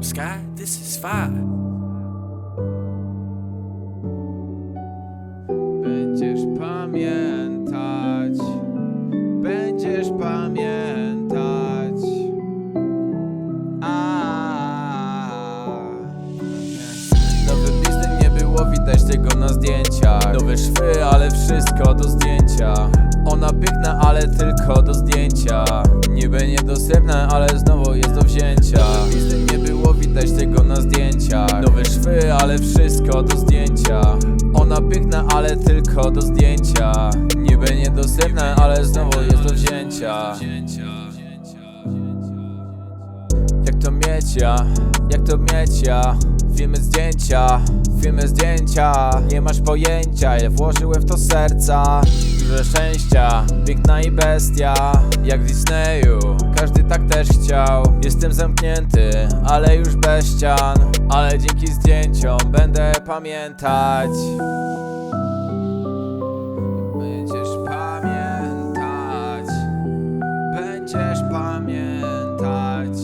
Sky, this is fire. Będziesz pamiętać, będziesz pamiętać. A. Nowy biznes nie było widać tego na zdjęciach. Nowe szwy, ale wszystko do zdjęcia. Ona piękna, ale tylko do zdjęcia. Niby niedostępna, ale znowu jest do wzięcia. Ale wszystko do zdjęcia. Ona piękna, ale tylko do zdjęcia. Niby niedostępna, ale znowu jest do wzięcia. Jak to miecia, jak to miecia Filmy zdjęcia, filmy zdjęcia Nie masz pojęcia, ja włożyłem w to serca Dużo szczęścia, piękna i bestia Jak w chciał. Jestem zamknięty, ale już bez ścian. Ale dzięki zdjęciom będę pamiętać. Będziesz pamiętać. Będziesz pamiętać.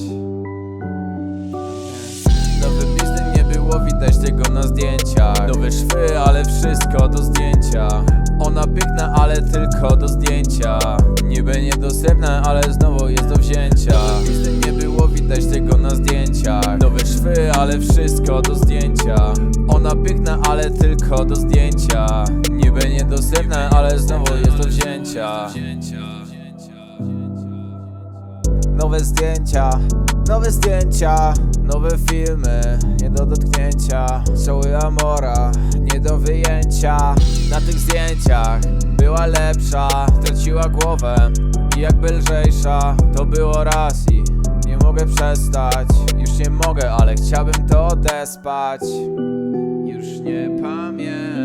Nowy biznes nie było widać tego na zdjęciach. Nowe szwy, ale wszystko do zdjęcia. Ona piękna, ale tylko do zdjęcia. Niby niedostępna, ale znowu jest do wzięcia wszystko do zdjęcia Ona piękna, ale tylko do zdjęcia Niby niedostępna, ale znowu jest do wzięcia Nowe zdjęcia, nowe zdjęcia, nowe filmy, nie do dotknięcia. Cały Amora, nie do wyjęcia. Na tych zdjęciach była lepsza, traciła głowę i jakby lżejsza. To było raz i mogę przestać. Już nie mogę, ale chciałbym to odespać. Już nie pamiętam.